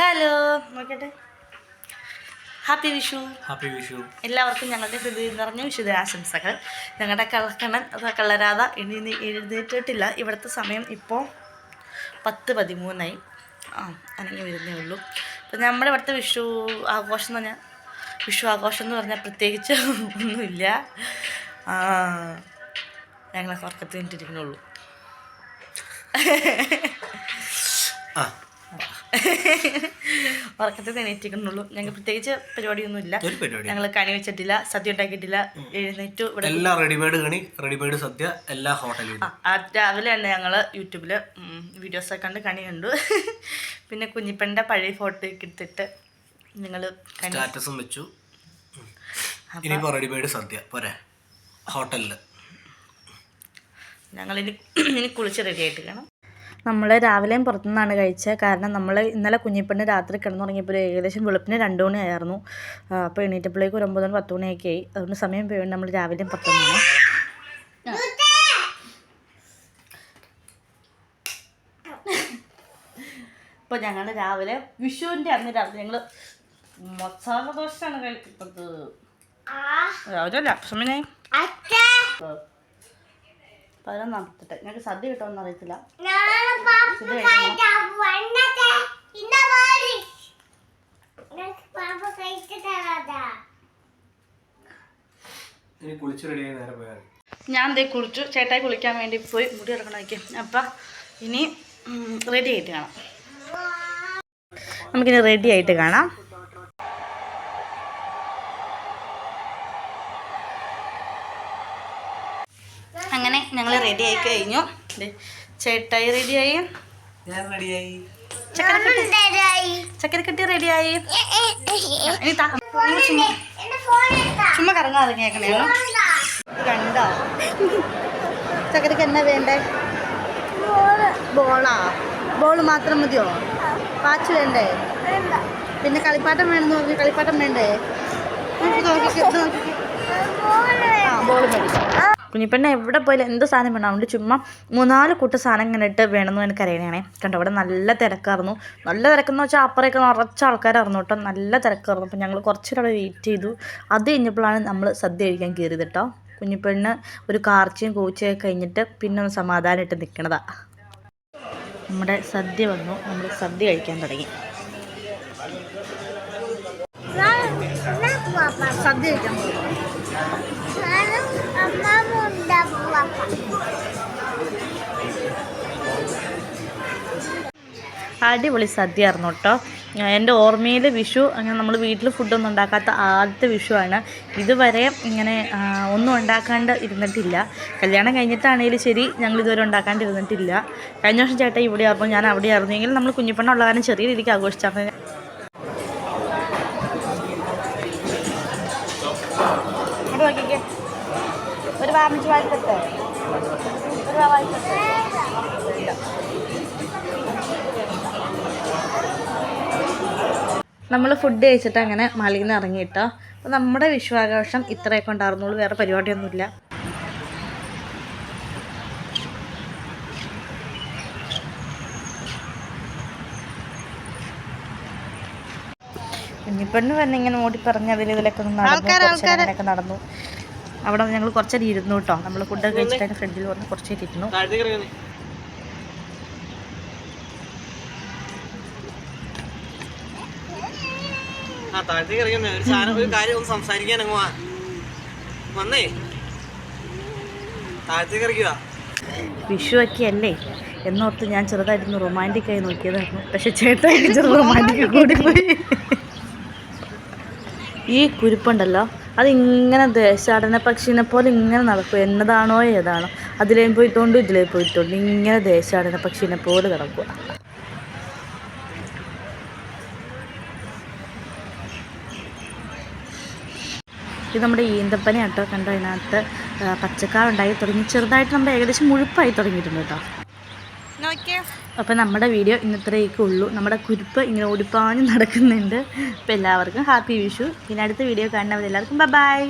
Hello. നോക്കട്ടെ. Happy Vishu happy Vishu എല്ലാവർക്കും ഞങ്ങളുടെ ഹൃദയം നിറഞ്ഞ വിശുദ്ധാശംസകൾ ഞങ്ങളുടെ കളക്കണ്ണൻ അഥവാ കള്ളരാധ ഇനി എഴുന്നേറ്റിട്ടില്ല. ഇവിടുത്തെ സമയം ഇപ്പോൾ പത്ത് പതിമൂന്നായി. ആ അനങ്ങി വരുന്നേ ഉള്ളൂ. അപ്പം നമ്മുടെ ഇവിടുത്തെ വിഷു ആഘോഷം എന്ന് പറഞ്ഞാൽ വിഷു ആഘോഷം എന്ന് പറഞ്ഞാൽ പ്രത്യേകിച്ച് ഒന്നുമില്ല. ആ, ഞങ്ങളെ ഉറക്കത്തിൽ നിന്നിട്ടിരിക്കണുള്ളൂ ആ. ഉറക്കത്തിൽ എണീറ്റിരിക്കുന്നുള്ളൂ. ഞങ്ങൾ പ്രത്യേകിച്ച് പരിപാടിയൊന്നുമില്ല. ഞങ്ങൾ കണി വെച്ചിട്ടില്ല സദ്യ ഉണ്ടാക്കിയിട്ടില്ല എഴുന്നേറ്റു ഇവിടെ എല്ലാ റെഡിമെയ്ഡ് കണി റെഡിമെയ്ഡ് സദ്യ എല്ലാ ഹോട്ടലിലും രാവിലെ തന്നെ ഞങ്ങൾ യൂട്യൂബിൽ വീഡിയോസൊക്കെ കണ്ട് കണി കണ്ടു. പിന്നെ കുഞ്ഞിപ്പന്റെ പഴയ ഫോട്ടോ ഒക്കെ എടുത്തിട്ട് നിങ്ങൾ സ്റ്റാറ്റസും വെച്ചു. ഇനിയിപ്പോൾ റെഡിമെയ്ഡ് സദ്യ. പോരെ. ഹോട്ടലിൽ ഞങ്ങളിനി ഇനി കുളിച്ച് റെഡി ആയിട്ട് കാണാം നമ്മൾ രാവിലെയും പുറത്തുനിന്നാണ് കഴിച്ചത്. കാരണം നമ്മൾ ഇന്നലെ കുഞ്ഞിപ്പണ്ണ് രാത്രി കിടന്നുറങ്ങിയപ്പോൾ ഒരു ഏകദേശം വെളുപ്പിന് രണ്ട് മണിയായിരുന്നു അപ്പോൾ എണീറ്റപ്പോഴേക്ക് ഒരു ഒമ്പത് മണി പത്ത് മണിയൊക്കെ ആയി. അതുകൊണ്ട് സമയം പോയി നമ്മൾ രാവിലെയും പുറത്തുനിന്നാണ്. ഇപ്പോൾ ഞങ്ങൾ രാവിലെ വിഷുവിന്റെ അന്ന് രാവിലെ ഞങ്ങൾ മസാല ദോശയാണ് കഴിക്കുന്നത് രാവിലെ സമയം പതിനൊന്നാമത്തെ ഞങ്ങൾക്ക് സദ്യ കിട്ടുമെന്ന് അറിയത്തില്ല. ഇത് കഴിക്കണം ഇനി കുളിച്ച് റെഡിയായി നേരെ പോയാൽ ഞാൻ ദേ കുളിച്ചു. ചേട്ടായി കുളിക്കാൻ വേണ്ടി പോയി മുടി ഇറക്കണമൊക്കെ അപ്പം ഇനി റെഡി ആയിട്ട് കാണാം. നമുക്കിനി റെഡി ആയിട്ട് കാണാം. അങ്ങനെ ഞങ്ങൾ റെഡി ആയി കഴിഞ്ഞു. ദേ, ചേട്ടായി റെഡിയായി ഞാൻ റെഡിയായി ചക്കരക്കട്ടി. ചക്കരക്കട്ടി റെഡിയായി ഇനി ചുമ്മാ ചുമ്മാ ഇറങ്ങിയേക്കണേ. കണ്ടോ? ചക്കരക്ക് എന്നാ വേണ്ടേ? ബോളാ. ബോൾ മാത്രം മതിയോ? പാച്ച് വേണ്ടേ? പിന്നെ കളിപ്പാട്ടം വേണമെന്ന് പറഞ്ഞു കളിപ്പാട്ടം വേണ്ടേ? നോക്കി. ആ ബോൾ മതി. കുഞ്ഞിപ്പെണ്ണ എവിടെ പോയാലും എന്ത് സാധനം വേണം അതുകൊണ്ട് ചുമ്മാ മൂന്നാൽ കൂട്ട് സാധനം ഇങ്ങനെ ഇട്ട് വേണമെന്ന് എനിക്ക് അറിയണേ കണ്ടോ അവിടെ നല്ല തിരക്കായിരുന്നു. നല്ല തിരക്കെന്ന് വെച്ചാൽ അപ്പുറമൊക്കെ നിറച്ച ആൾക്കാരായിരുന്നു കേട്ടോ. നല്ല തിരക്കായിരുന്നു. അപ്പം ഞങ്ങൾ കുറച്ചേരം അവിടെ വെയിറ്റ് ചെയ്തു. അത് കഴിഞ്ഞപ്പോഴാണ് നമ്മൾ സദ്യ കഴിക്കാൻ കയറിയത് കേട്ടോ. കുഞ്ഞിപ്പെണ്ണ് ഒരു കാർച്ചയും കൂച്ചയൊക്കെ കഴിഞ്ഞിട്ട് പിന്നെ ഒന്ന് സമാധാനമായിട്ട് നിൽക്കണതാ നമ്മുടെ സദ്യ വന്നു. നമ്മൾ സദ്യ കഴിക്കാൻ തുടങ്ങി. സദ്യ കഴിക്കാൻ പോകുന്നു അടിപൊളി സദ്യ ആയിരുന്നു കേട്ടോ. എന്റെ ഓർമ്മയിൽ വിഷു അങ്ങനെ നമ്മൾ വീട്ടിൽ ഫുഡൊന്നും ഉണ്ടാക്കാത്ത ആദ്യത്തെ വിഷുവാണ്. ഇതുവരെ ഇങ്ങനെ ഒന്നും ഉണ്ടാക്കാണ്ട് ഇരുന്നിട്ടില്ല. കല്യാണം കഴിഞ്ഞിട്ടാണെങ്കിലും ശരി ഞങ്ങൾ ഇതുവരെ ഉണ്ടാക്കാണ്ടിരുന്നിട്ടില്ല കഴിഞ്ഞ വർഷം ചേട്ടാ ഇവിടെ ആയിരുന്നു ഞാൻ അവിടെ ആയിരുന്നെങ്കിൽ നമ്മൾ കുഞ്ഞിപ്പെണ്ണുള്ള കാരണം ചെറിയ രീതിക്ക് ആഘോഷിച്ചായിരുന്നു നോക്കിക്കേ. ഒരു വാമിച്ച് വായിക്കട്ടെ? ഒരു നമ്മൾ ഫുഡ് കഴിച്ചിട്ട് അങ്ങനെ മലയിൽ നിന്ന് ഇറങ്ങിയിട്ടോ. അപ്പോൾ നമ്മുടെ വിശ്വാഘോഷം ഇത്രയൊക്കെ ഉണ്ടായിരുന്നുള്ളൂ വേറെ പരിപാടിയൊന്നുമില്ല. കുഞ്ഞിപ്പെണ്ണ് തന്നെ ഇങ്ങനെ ഓടി പറഞ്ഞ് അതിൽ ഇതിലൊക്കെ നടന്നു നടന്നു. അവിടെ ഞങ്ങൾ കുറച്ചേരം ഇരുന്നു കേട്ടോ. നമ്മൾ ഫുഡ് കഴിച്ചിട്ട് ഫ്രണ്ടിൽ വന്ന് കുറച്ചേരം ഇരുന്നു. താഴത്തേക്ക് ഇറങ്ങുന്നേ ഒരു സാധനം ഒരു കാര്യം ഒന്ന് സംസാരിക്കാൻ അങ്ങ് വന്നേ. താഴത്തേക്ക് ഇറങ്ങിയതാ വിഷുവൊക്കെ അല്ലേ? എന്നോർത്ത് ഞാൻ ചെറുതായിട്ടൊന്ന് റൊമാന്റിക്കായി നോക്കിയതായിരുന്നു. പക്ഷെ ചേട്ടായിട്ട് ചെറു റൊമാന്റിക് കൂടി പോയി. ഈ കുരുപ്പുണ്ടല്ലോ അതിങ്ങനെ ദേശാടന പക്ഷീനെ പോലെ ഇങ്ങനെ നടക്കും. എന്നതാണോ ഏതാണോ. അതിലേയും പോയിട്ടുണ്ട് ഇതിലേയും പോയിട്ടുണ്ട് ഇങ്ങനെ ദേശാടന പക്ഷീനെ പോലെ നടക്കുക. ഇത് നമ്മുടെ ഈന്തപ്പന കേട്ടോ കണ്ടോ? അതിനകത്ത് പച്ചക്കാർ ഉണ്ടായി തുടങ്ങി. ചെറുതായിട്ട് നമ്മുടെ ഏകദേശം മുഴുപ്പായി തുടങ്ങിയിട്ടുണ്ട് കേട്ടോ. അപ്പോൾ നമ്മുടെ വീഡിയോ ഇന്നത്രയൊക്കെ ഉള്ളൂ. നമ്മുടെ കുരുപ്പ് ഇങ്ങനെ ഓടിപ്പാഞ്ഞ് നടക്കുന്നുണ്ട്. അപ്പോൾ എല്ലാവർക്കും ഹാപ്പി വിഷു. പിന്നെ അടുത്ത വീഡിയോ കാണുന്നവരെല്ലാവർക്കും ബൈ